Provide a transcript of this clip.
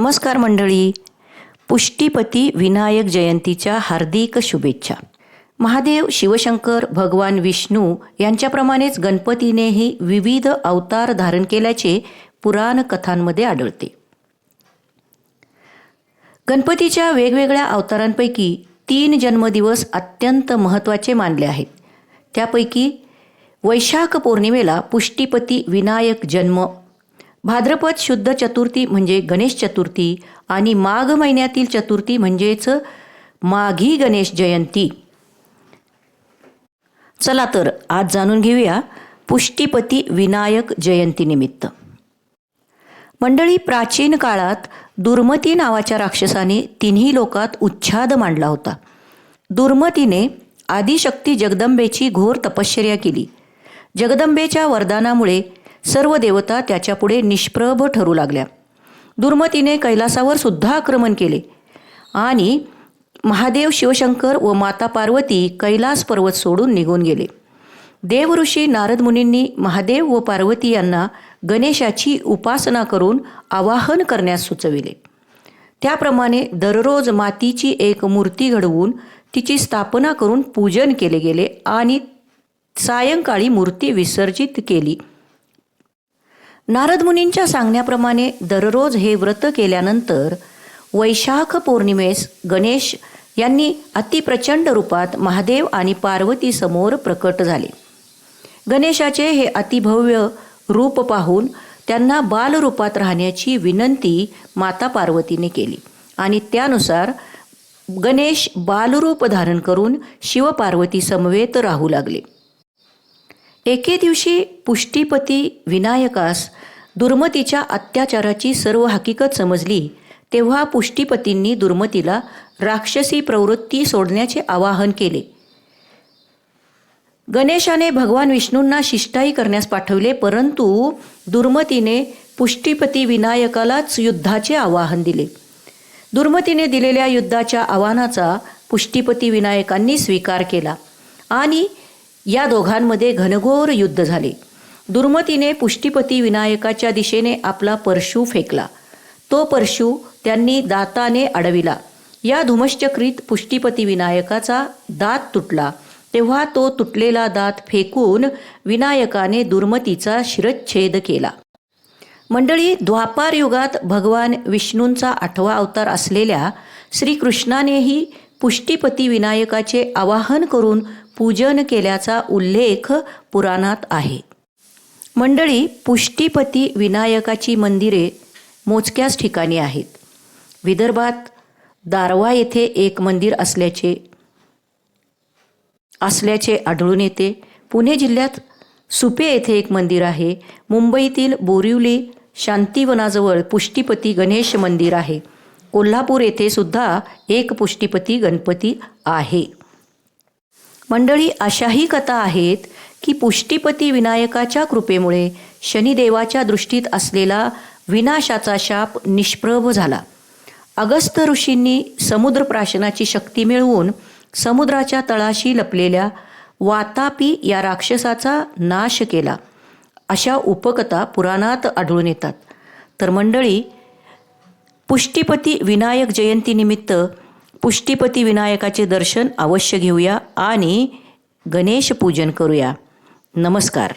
नमस्कार मंडळी. पुष्टीपती विनायक जयंतीच्या हार्दिक शुभेच्छा. महादेव शिवशंकर भगवान विष्णू यांच्याप्रमाणेच गणपतीनेही विविध अवतार धारण केल्याचे पुराण कथांमध्ये आढळते. गणपतीच्या वेगवेगळ्या अवतारांपैकी तीन जन्मदिवस अत्यंत महत्त्वाचे मानले आहेत. त्यापैकी वैशाख पौर्णिमेला पुष्टीपती विनायक जन्म भाद्रपद शुद्ध चतुर्थी म्हणजे गणेश चतुर्थी आणि माघ महिन्यातील चतुर्थी म्हणजेच माघी गणेश जयंती. चला तर आज जाणून घेऊया पुष्टीपती विनायक जयंतीनिमित्त मंडळी प्राचीन काळात दुर्मती नावाच्या राक्षसाने तिन्ही लोकात उच्छाद मांडला होता. दुर्मतीने आदिशक्ती जगदंबेची घोर तपश्चर्या केली. जगदंबेच्या वरदानामुळे सर्व देवता त्याच्यापुढे निष्प्रभ ठरू लागल्या. दुर्मतीने कैलासावर सुद्धा आक्रमण केले. आणि महादेव शिवशंकर व माता पार्वती कैलास पर्वत सोडून निघून गेले. देवऋषी नारद मुनींनी महादेव व पार्वती यांना गणेशाची उपासना करून आवाहन करण्यास सुचविले. त्याप्रमाणे दररोज मातीची एक मूर्ती घडवून तिची स्थापना करून पूजन केले गेले आणि सायंकाळी मूर्ती विसर्जित केली. नारद मुनींच्या सांगण्याप्रमाणे दररोज हे व्रत केल्यानंतर वैशाख पौर्णिमेस गणेश यांनी अतिप्रचंड रूपात महादेव आणि पार्वती समोर प्रकट झाले. गणेशाचे हे अतिभव्य रूप पाहून त्यांना बालरूपात राहण्याची विनंती माता पार्वतीने केली आणि त्यानुसार गणेश बालरूप धारण करून शिवपार्वती समवेत राहू लागले. एके दिवशी पुष्टीपती विनायकास दुर्मतीच्या अत्याचाराची सर्व हकीकत समजली तेव्हा पुष्टीपतींनी दुर्मतीला राक्षसी प्रवृत्ती सोडण्याचे आवाहन केले. गणेशाने भगवान विष्णूंना शिष्टाई करण्यास पाठवले परंतु दुर्मतीने पुष्टीपती विनायकालाच युद्धाचे आवाहन दिले. दुर्मतीने दिलेल्या युद्धाच्या आव्हानाचा पुष्टीपती विनायकांनी स्वीकार केला आणि या दोघांमध्ये घनघोर युद्ध झाले. दुर्मतीने पुष्टीपती विनायकाच्या दिशेने आपला परशू फेकला. तो परशू त्यांनी दाताने अडविला. या धुमश्चक्रीत पुष्टीपती विनायकाचा दात तुटला. तेव्हा तो तुटलेला दात फेकून विनायकाने दुर्मतीचा शिरच्छेद केला. मंडळी द्वापार युगात भगवान विष्णूंचा आठवा अवतार असलेल्या श्रीकृष्णानेही पुष्टीपती विनायकाचे आवाहन करून पूजन केल्याचा उल्लेख पुराणात आहे. मंडळी पुष्टीपती विनायकाची मंदिरे मोजक्याच ठिकाणी आहेत. विदर्भात दारवा येथे एक मंदिर असल्याचे असल्याचे आढळून येते. पुणे जिल्ह्यात सुपे येथे एक मंदिर आहे. मुंबईतील बोरिवली शांतिवनाजवळ पुष्टीपती गणेश मंदिर आहे. कोल्हापूर येथे सुद्धा एक पुष्टीपती गणपती आहे. मंडळी अशाही कथा आहेत की पुष्टीपती विनायकाच्या कृपेमुळे शनिदेवाच्या दृष्टीत असलेला विनाशाचा शाप निष्प्रभ झाला. अगस्त ऋषींनी समुद्रप्राशनाची शक्ती मिळवून समुद्राच्या तळाशी लपलेल्या वातापी या राक्षसाचा नाश केला. अशा उपकथा पुराणात आढळून येतात. तर मंडळी पुष्टीपती विनायक जयंतीनिमित्त पुष्टीपती विनायकाचे दर्शन अवश्य घेऊया आणि गणेश पूजन करूया. नमस्कार.